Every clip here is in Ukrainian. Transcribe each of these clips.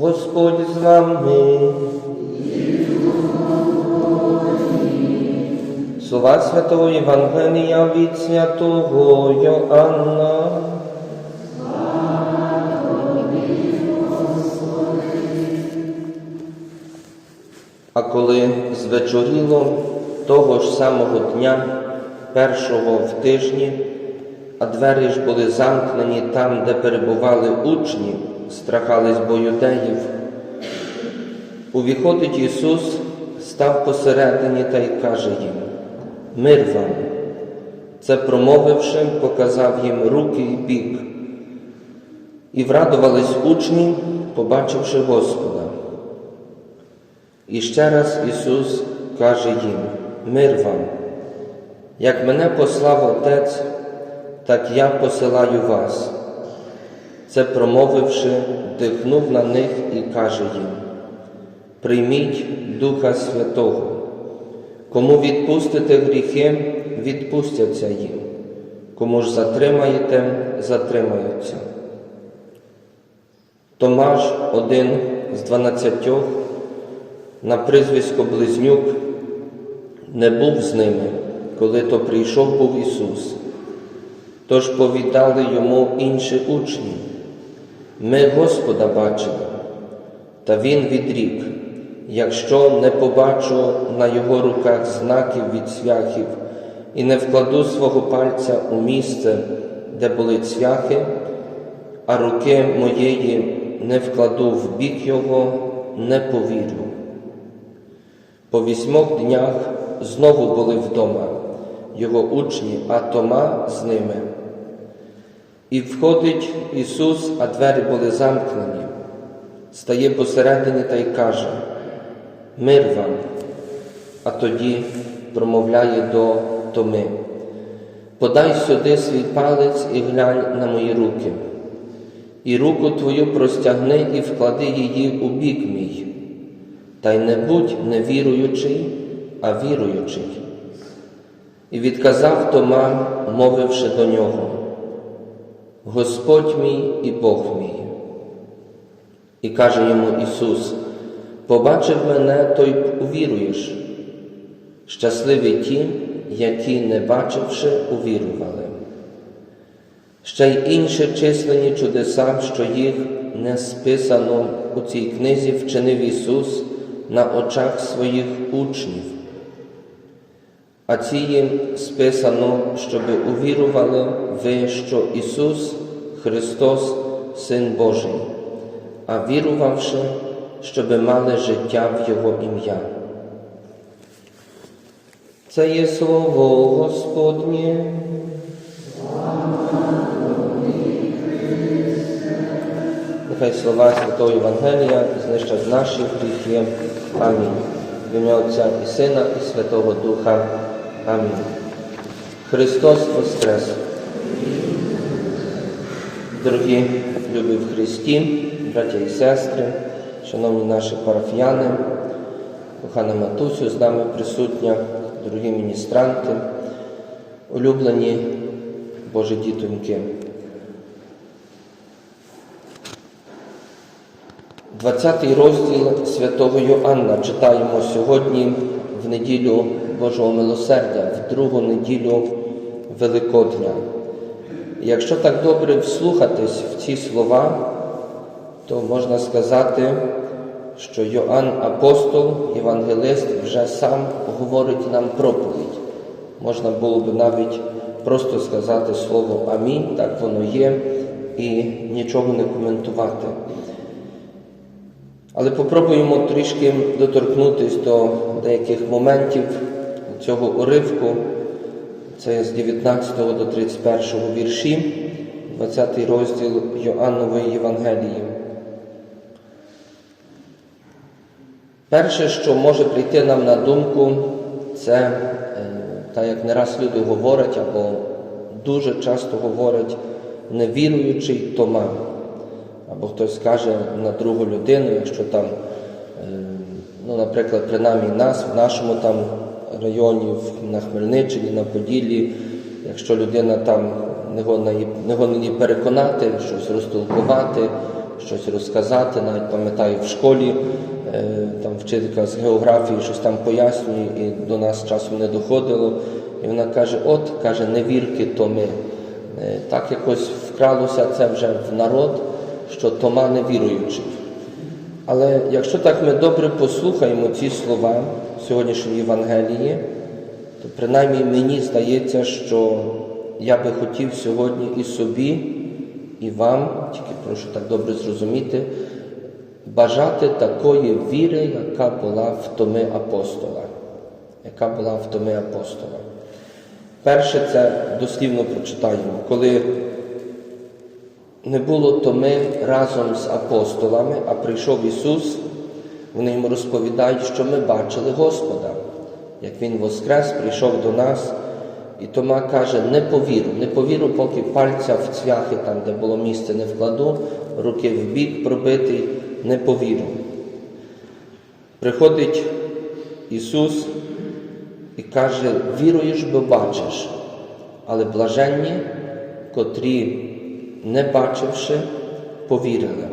Господь з вами. Слова Святого Євангелія від святого Йоанна. А коли звечоріло того ж самого дня, першого в тижні, а двері ж були замкнені там, де перебували учні, страхались бо юдеїв. Увіходить Ісус, став посередині та й каже їм: Мир вам. Це промовивши, показав їм руки і бік. І врадувались учні, побачивши Господа. І ще раз Ісус каже їм: Мир вам. Як мене послав Отець, так я посилаю вас. Це промовивши, дихнув на них і каже їм: Прийміть Духа Святого. Кому відпустите гріхи, відпустяться їм. Кому ж затримаєте, затримаються. Томаш, один з дванадцятьох, на прізвисько Близнюк, не був з ними, коли то прийшов був Ісус. Тож повідали йому інші учні. Ми Господа бачили, та Він відрік, якщо не побачу на його руках знаків від цвяхів і не вкладу свого пальця у місце, де були цвяхи, а руки моєї не вкладу в бік його, не повірю. По вісьмох днях знову були вдома його учні, а Тома з ними. І входить Ісус, а двері були замкнені, стає посередині та й каже: Мир вам, а тоді промовляє до Томи. Подай сюди свій палець і глянь на мої руки, і руку твою простягни і вклади її у бік мій, та й не будь невіруючий, а віруючий. І відказав Тома, мовивши до нього, Господь мій і Бог мій. І каже йому Ісус, побачив мене, то й увіруєш. Щасливі ті, які, не бачивши, увірували. Ще й інші численні чудеса, що їх не списано у цій книзі, вчинив Ісус на очах своїх учнів. А ці їм списано, щоби увірували ви, що Ісус Христос, Син Божий, а вірувавши, щоби мали життя в Його ім'я. Це є слово Господнє. Нехай слова Святого Євангелія знищать наші гріхи. Амінь. В ім'я Отця і Сина, і Святого Духа. Амінь. Христос Воскрес! Дорогі любі в Христі, браття і сестри, шановні наші парафіяни, кохана Матусю з нами присутня, дорогі міністранти, улюблені Божі дітоньки. 20 розділ святого Йоанна читаємо сьогодні неділю Божого милосердя, в другу неділю Великодня. Якщо так добре вслухатись в ці слова, то можна сказати, що Йоанн Апостол, Євангелист, вже сам говорить нам проповідь. Можна було б навіть просто сказати слово Амінь, так воно є, і нічого не коментувати. Але попробуємо трішки доторкнутися до деяких моментів цього уривку. Це з 19 до 31 вірші, 20 розділ Йоаннової Євангелії. Перше, що може прийти нам на думку, це, е, так як не раз люди говорять, або дуже часто говорять, невіруючий Тома. Або хтось скаже на другу людину, якщо там, е, ну, наприклад, принаймні нас, в нашому там районі, на Хмельниччині, на Поділлі, якщо людина там не годна її, переконати, щось розтолкувати, щось розказати. Навіть пам'ятаю в школі, е, там вчителька з географії щось там пояснює, і до нас часом не доходило. І вона каже: от, каже, невірки Томи. Е, Так якось вкралося це вже в народ, що Тома невіруючий. Але якщо так ми добре послухаємо ці слова в сьогоднішньої Євангелії, то принаймні мені здається, що я би хотів сьогодні і собі, і вам, тільки прошу так добре зрозуміти, бажати такої віри, яка була в Томи апостола. Яка була в Томи апостола. Перше це дослівно прочитаємо, коли не було Томи разом з апостолами, а прийшов Ісус, вони йому розповідають, що ми бачили Господа, як Він воскрес, прийшов до нас. І Тома каже, не повіру, не повіру, поки пальця в цвяхи, там, де було місце, не вкладу, руки в бік пробитий, не повіру. Приходить Ісус і каже, віруєш, бо бачиш, але блаженні, котрі, не бачивши, повірили.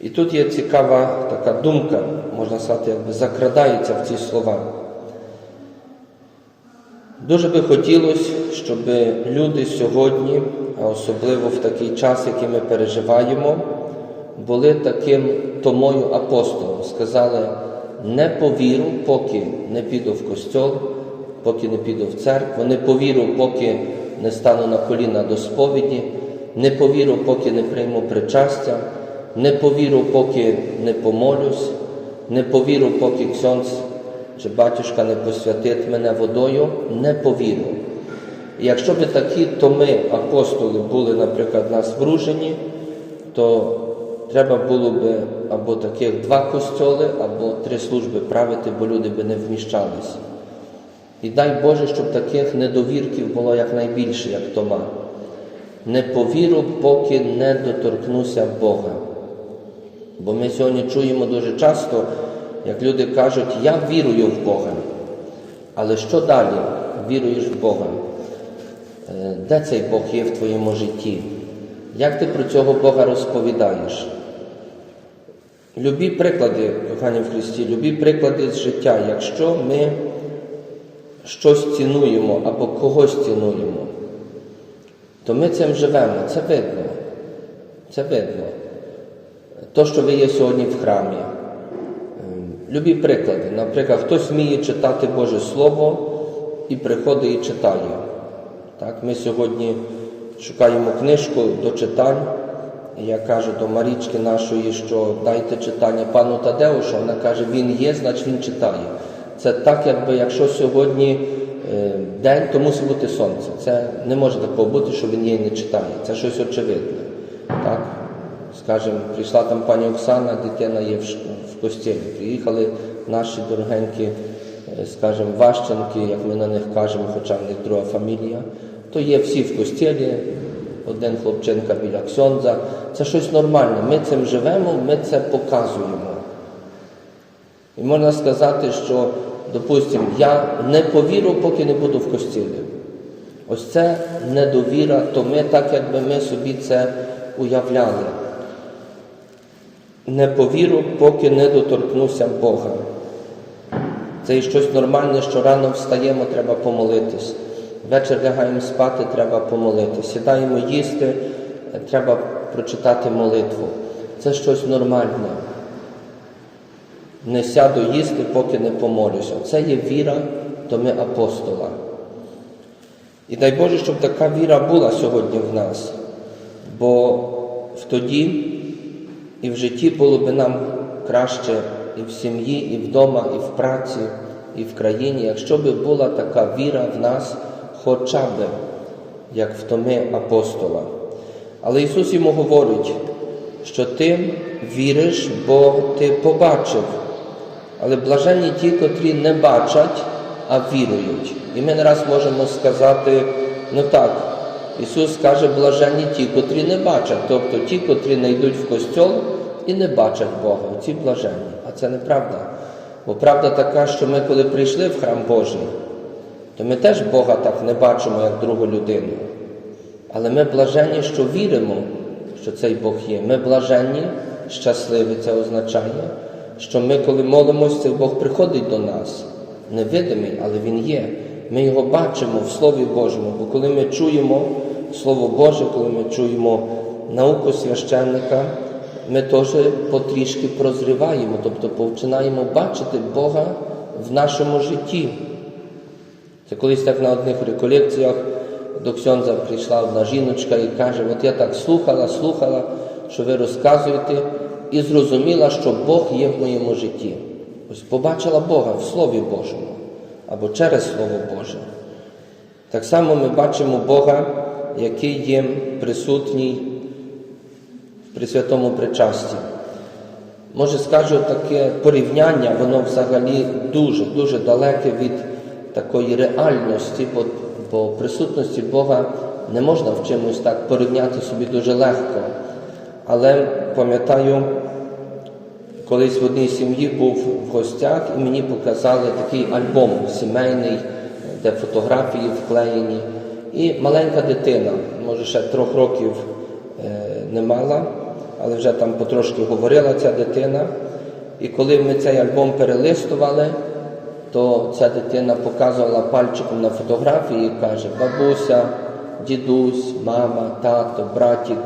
І тут є цікава така думка, можна сказати, якби закрадається в ці слова. Дуже би хотілося, щоб люди сьогодні, а особливо в такий час, який ми переживаємо, були таким томою апостолом. Сказали, не повіру, поки не піду в костьол, поки не піду в церкву, не повіру, поки не стану на коліна до сповіді, не повіру, поки не прийму причастя, не повіру, поки не помолюсь, не повіру, поки ксьонц чи батюшка не посвятить мене водою, не повірю. І якщо б такі томи апостоли були, наприклад, нас вружені, то треба було б або таких два костьоли, або три служби правити, бо люди би не вміщались. І дай Боже, щоб таких недовірків було якнайбільше, як Тома. Не повіру, поки не доторкнуся Бога. Бо ми сьогодні чуємо дуже часто, як люди кажуть, я вірую в Бога. Але що далі? Віруєш в Бога? Е, Де цей Бог є в твоєму житті? Як ти про цього Бога розповідаєш? Любі приклади, кохані в Христі, любі приклади з життя, якщо ми щось цінуємо або когось цінуємо, то ми цим живемо. Це видно. Це видно. То, що ви є сьогодні в храмі. Любі приклади. Наприклад, хтось вміє читати Боже Слово і приходить і читає. Так, Ми сьогодні шукаємо книжку до читань. Я кажу до Марічки нашої, що дайте читання пану Тадеушу, вона каже, він є, значить він читає. Це так, якби якщо сьогодні день, то мусить бути сонце. Це не може такого бути, що він і не читає. Це щось очевидне. Так? Скажем, прийшла там пані Оксана, дитина є в, костілі. Приїхали наші дорогенькі, е, скажем, Ващенки, як ми на них кажемо, хоча в них друга фамілія, то є всі в костілі, один хлопчинка біля Ксьондза. Це щось нормальне. Ми цим живемо, ми це показуємо. І можна сказати, що, допустимо, я не повірю, поки не буду в костілі. Ось це недовіра, то ми так, якби ми собі це уявляли. Не повіру, поки не доторкнуся Бога. Це і щось нормальне, що рано встаємо, треба помолитись. Вечір лягаємо спати, треба помолитись. Сідаємо їсти, треба прочитати молитву. Це щось нормальне. Не сяду їсти, поки не помолюся. Це є віра до ми апостола. І дай Боже, щоб така віра була сьогодні в нас. Бо в тоді і в житті було би нам краще і в сім'ї, і вдома, і в праці, і в країні, якщо би була така віра в нас, хоча б як в томи апостола. Але Ісус йому говорить, що ти віриш, бо ти побачив. Але блаженні ті, котрі не бачать, а вірують. І ми не раз можемо сказати, ну так, Ісус каже, блаженні ті, котрі не бачать, тобто ті, котрі не йдуть в костьол і не бачать Бога, ці блаженні. А це неправда. Бо правда така, що ми, коли прийшли в храм Божий, то ми теж Бога так не бачимо, як другу людину. Але ми блаженні, що віримо, що цей Бог є. Ми блаженні, щасливі, це означає, що ми, коли молимось, цей Бог приходить до нас, невидимий, але Він є. Ми його бачимо в Слові Божому, бо коли ми чуємо Слово Боже, коли ми чуємо науку священника, ми теж потрішки прозріваємо, тобто починаємо бачити Бога в нашому житті. Це колись так на одних реколекціях до Ксьонза прийшла одна жіночка і каже: от я так слухала, слухала, що ви розказуєте, і зрозуміла, що Бог є в моєму житті. Ось побачила Бога в Слові Божому або через Слово Боже. Так само ми бачимо Бога, який є присутній в Пресвятому причасті. Може, скажу таке порівняння, воно взагалі дуже, дуже далеке від такої реальності, бо, бо присутності Бога не можна в чимось так порівняти собі дуже легко. Але пам'ятаю, колись в одній сім'ї був в гостях і мені показали такий альбом сімейний, де фотографії вклеєні. І маленька дитина, може ще трьох років е, не мала, але вже там потрошки говорила ця дитина. І коли ми цей альбом перелистували, то ця дитина показувала пальчиком на фотографії і каже: бабуся, дідусь, мама, тато, братік.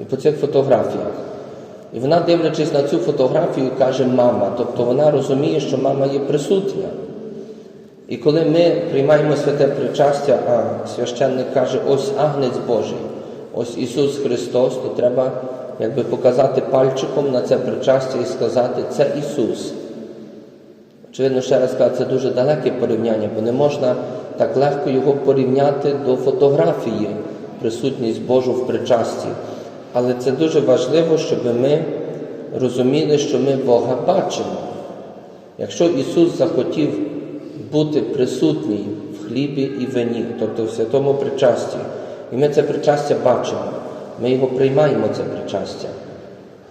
І по цих фотографіях. І вона, дивлячись на цю фотографію, каже мама. Тобто вона розуміє, що мама є присутня. І коли ми приймаємо святе причастя, а священник каже, ось Агнець Божий, ось Ісус Христос, то треба якби показати пальчиком на це причастя і сказати, це Ісус. Очевидно, ще раз кажу, це дуже далеке порівняння, бо не можна так легко його порівняти до фотографії, присутність Божу в причасті. Але це дуже важливо, щоб ми розуміли, що ми Бога бачимо. Якщо Ісус захотів бути присутній в хлібі і вині, тобто в святому причасті, і ми це причастя бачимо, ми його приймаємо, це причастя,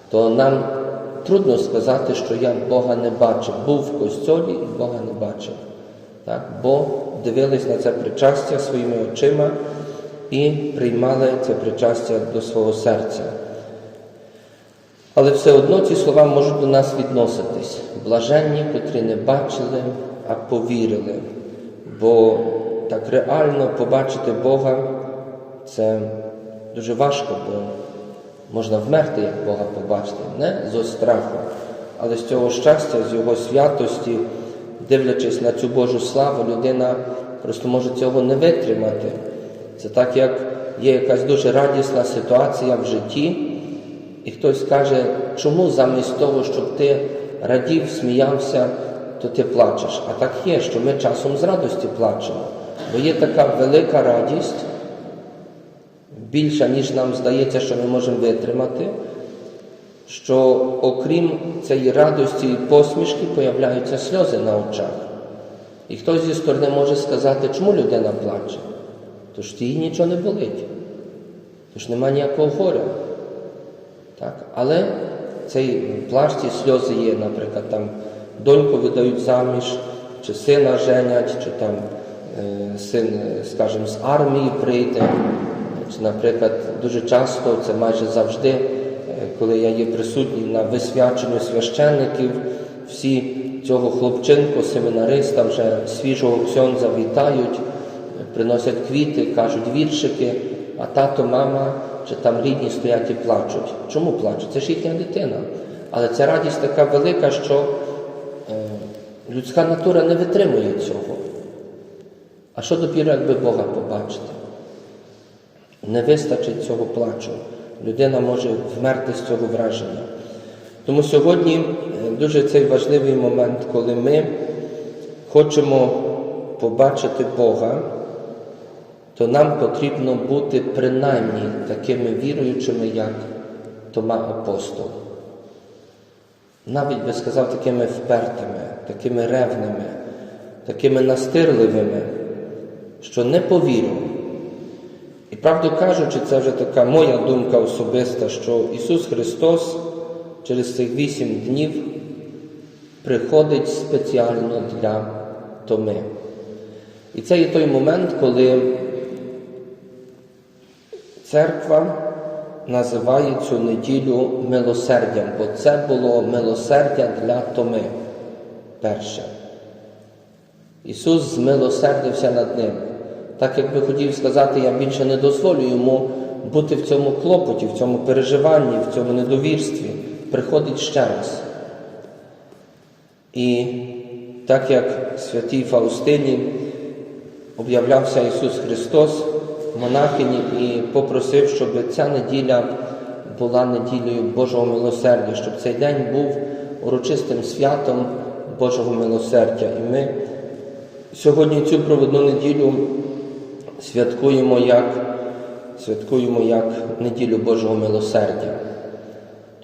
то нам трудно сказати, що я Бога не бачив. Був в костьолі і Бога не бачив. Так? Бо дивились на це причастя своїми очима і приймали це причастя до свого серця. Але все одно ці слова можуть до нас відноситись. Блаженні, котрі не бачили, а повірили. Бо так реально побачити Бога це дуже важко, бо можна вмерти, як Бога побачити, не зо страху, але з цього щастя, з Його святості, дивлячись на цю Божу славу, людина просто може цього не витримати. Це так, як є якась дуже радісна ситуація в житті, і хтось каже, чому замість того, щоб ти радів, сміявся, то ти плачеш. А так є, що ми часом з радості плачемо. Бо є така велика радість, більша, ніж нам здається, що ми можемо витримати, що окрім цієї радості і посмішки появляються сльози на очах. І хтось зі сторони може сказати, чому людина плаче? Тож їй нічого не болить, тож нема ніякого горя. Так? Але цей плач, ці сльози є, наприклад, там доньку видають заміж, чи сина женять, чи там е, син, скажімо, з армії прийде. Чи, наприклад, дуже часто, це майже завжди, е, коли я є присутній на висвяченні священників, всі цього хлопчинку, семінариста, вже свіжого ксьонза вітають, приносять квіти, кажуть віршики, а тато, мама чи там рідні стоять і плачуть. Чому плачуть? Це ж їхня дитина. Але ця радість така велика, що е, людська натура не витримує цього. А що допіру, якби Бога побачити? Не вистачить цього плачу. Людина може вмерти з цього враження. Тому сьогодні е, дуже цей важливий момент, коли ми хочемо побачити Бога, то нам потрібно бути принаймні такими віруючими, як Тома Апостол. Навіть би сказав, такими впертими, такими ревними, такими настирливими, що не повірю. І правду кажучи, це вже така моя думка особиста, що Ісус Христос через цих вісім днів приходить спеціально для Томи. І це є той момент, коли церква називає цю неділю милосердям, бо це було милосердя для Томи перше. Ісус змилосердився над ним. Так як би хотів сказати, я більше не дозволю йому бути в цьому клопоті, в цьому переживанні, в цьому недовірстві. Приходить ще раз. І так як святій Фаустині об'являвся Ісус Христос, монахині, і попросив, щоб ця неділя була неділею Божого милосердя, щоб цей день був урочистим святом Божого милосердя. І ми сьогодні цю проводну неділю святкуємо як, святкуємо як неділю Божого милосердя.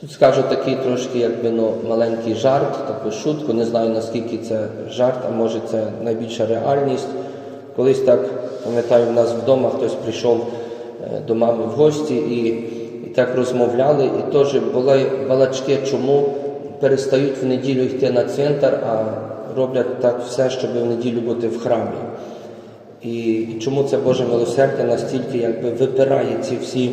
Тут скажу такий трошки, якби ну, маленький жарт, таку шутку. Не знаю наскільки це жарт, а може це найбільша реальність. Колись так, пам'ятаю, в нас вдома хтось прийшов е, до мами в гості і, і так розмовляли, і теж були балачки, чому перестають в неділю йти на цвинтар, а роблять так все, щоб в неділю бути в храмі. І, і чому це Боже милосердя настільки якби випирає ці всі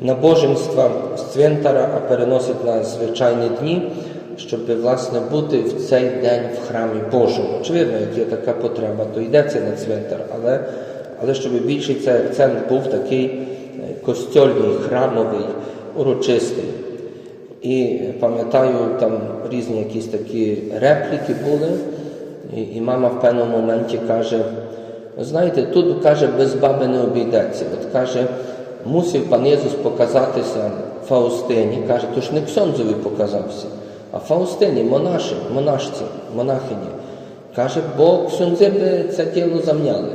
набоженства з цвинтара, а переносить на звичайні дні, щоб власне бути в цей день в храмі Божому. Очевидно, як є така потреба, то йдеться на цвинтар, але, але щоб більший цей акцент був такий е, костьольний, храмовий, урочистий. І пам'ятаю, там різні якісь такі репліки були, і, і мама в певному моменті каже, знаєте, тут каже, без баби не обійдеться. От каже, мусив пан Єсус показатися Фаустині. Каже, то ж не Ксьонзові показався, а Фаустині, монаші, монашці, монахині. Каже, бо ксьонзи би це тіло замняли.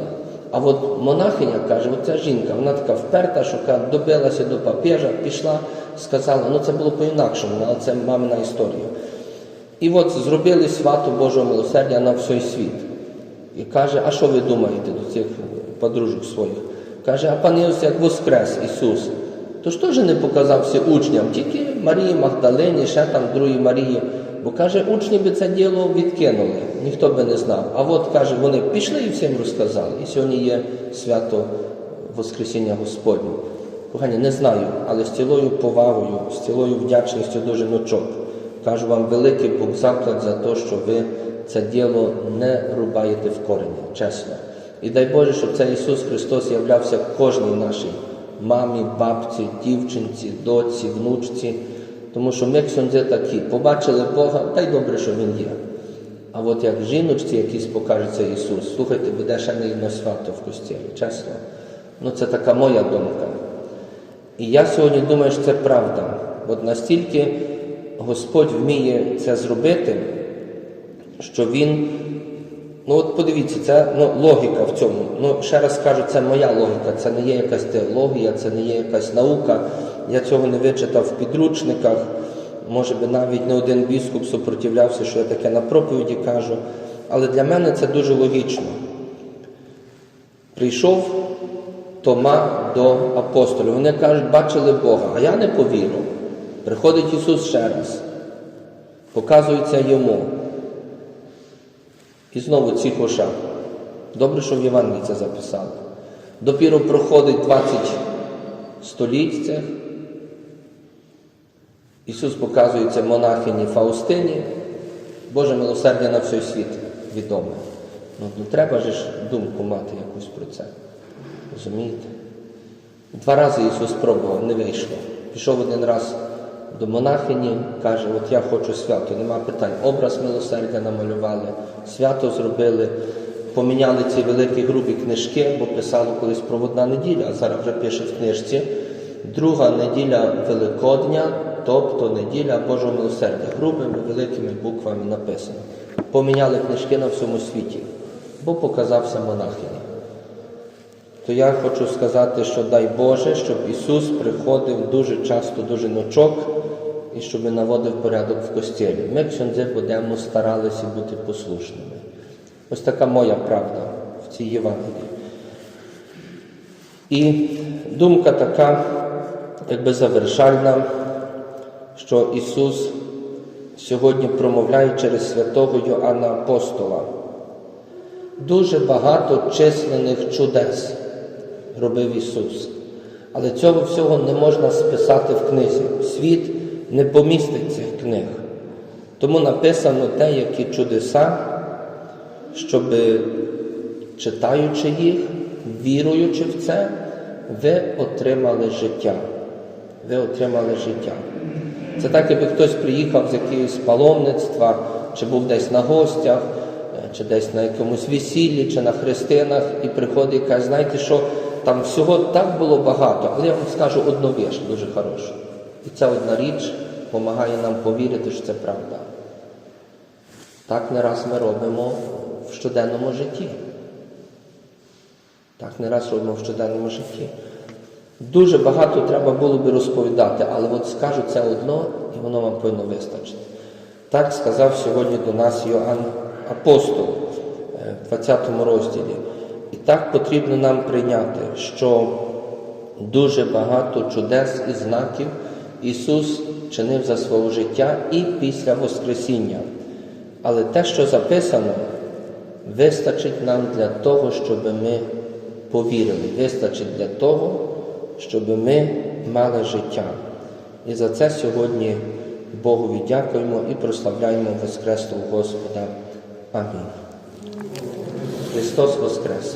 А от монахиня каже, оця жінка, вона така вперта, що добилася до папежа, пішла, сказала, ну це було по-інакшому, але це мамина історія. І от зробили свято Божого милосердя на всій світ. І каже, а що ви думаєте до цих подружок своїх? Каже, а пан Ісус як воскрес Ісус. То ж теж не показався учням, тільки Марії Магдалині, ще там другій Марії. Бо каже, учні би це діло відкинули, ніхто би не знав. А от каже, вони пішли і всім розказали. І сьогодні є свято Воскресіння Господнє. Кохані, не знаю, але з цілою повагою, з цілою вдячністю до жіночок. Кажу вам великий Бог заклад за те, що ви це діло не рубаєте в корені, чесно. І дай Боже, щоб цей Ісус Христос являвся кожній нашій мамі, бабці, дівчинці, доці, внучці. Тому що ми ксьондзи такі, побачили Бога, та й добре, що Він є. А от як жіночці якийсь покажеться Ісус, слухайте, буде ще не одно свято в костілі, чесно. Ну це така моя думка. І я сьогодні думаю, що це правда. От настільки Господь вміє це зробити, що Він, ну от подивіться, це ну, логіка в цьому. Ну, ще раз кажу, це моя логіка, це не є якась теологія, це не є якась наука. Я цього не вичитав в підручниках. Може би навіть не один біскуп супротивлявся, що я таке на проповіді кажу. Але для мене це дуже логічно. Прийшов Тома до апостолів. Вони кажуть, бачили Бога, а я не повірю. Приходить Ісус ще раз, показується йому. І знову ці хоша. Добре, що в Євангелії це записали. Допіру проходить 20 століть цих. Ісус показується монахині Фаустині, Боже милосердя на всій світ відоме. Ну, ну треба ж думку мати якусь про це. Розумієте? Два рази Ісус спробував, не вийшло. Пішов один раз до монахині, каже, от я хочу свято, нема питань. Образ милосердя намалювали, свято зробили, поміняли ці великі грубі книжки, бо писало колись проводна неділя, а зараз вже пише в книжці. Друга неділя Великодня, тобто неділя Божого милосердя, грубими великими буквами написано. Поміняли книжки на всьому світі, бо показався монахині. То я хочу сказати, що дай Боже, щоб Ісус приходив дуже часто до жіночок і щоб наводив порядок в костілі. Ми, ксьондзи, будемо старалися бути послушними. Ось така моя правда в цій Євангелії. І думка така, якби завершальна, що Ісус сьогодні промовляє через святого Йоанна Апостола. Дуже багато численних чудес робив Ісус. Але цього всього не можна списати в книзі. Світ не помістить цих книг. Тому написано деякі чудеса, щоб, читаючи їх, віруючи в це, ви отримали життя. Ви отримали життя. Це так, якби хтось приїхав з якогось паломництва, чи був десь на гостях, чи десь на якомусь весіллі, чи на хрестинах, і приходить і каже, знаєте що, там всього так було багато, але я вам скажу одну віч дуже хорошу. І ця одна річ допомагає нам повірити, що це правда. Так не раз ми робимо в щоденному житті. Так не раз робимо в щоденному житті. Дуже багато треба було би розповідати, але от скажу це одно, і воно вам повинно вистачити. Так сказав сьогодні до нас Йоанн Апостол е, в 20 розділі. І так потрібно нам прийняти, що дуже багато чудес і знаків Ісус чинив за свого життя і після Воскресіння. Але те, що записано, вистачить нам для того, щоб ми повірили. Вистачить для того, щоб ми мали життя. І за це сьогодні Богові дякуємо і прославляємо Воскреслого Господа. Амінь. Христос Воскрес!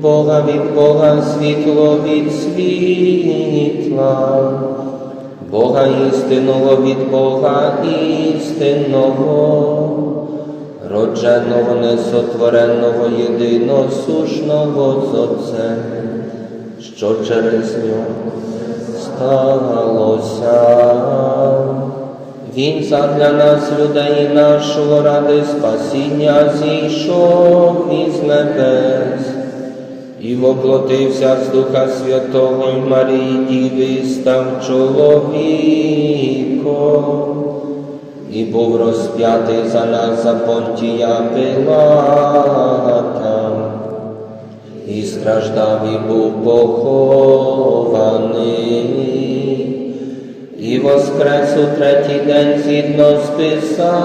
Бога від Бога, світло від світла, Бога істинного від Бога істинного, родженого, несотвореного, єдиносушного з Отцем, що через нього сталося. Він задля нас, людей нашого, ради спасіння зійшов із небес і воплотився з Духа Святого і Марії Діви, став чоловіком, і був розп'ятий за нас за понтія Пилата, і страждав, і був похований, і воскрес у третій день згідно з Писанням,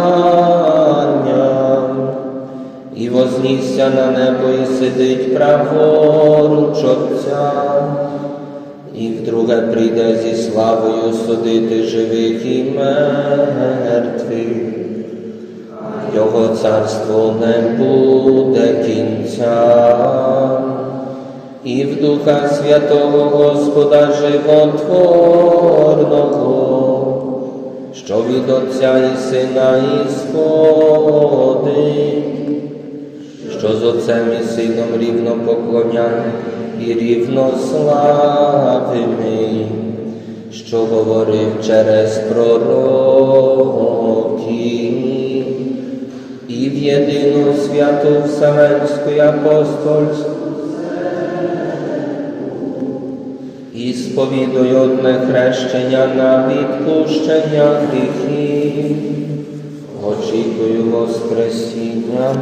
і вознісся на небо, і сидить праворуч Отця, і вдруге прийде зі славою судити живих і мертвих. Його царство не буде кінця, і в Духа Святого Господа Животворного, що від Отця і Сина і що з Отцем і Сином рівно поклоняє і рівно славимий, що говорив через пророків, і в єдину святу Вселенську апостольську, і сповідую одне хрещення на відпущення гріхів, очікую Воскресіння.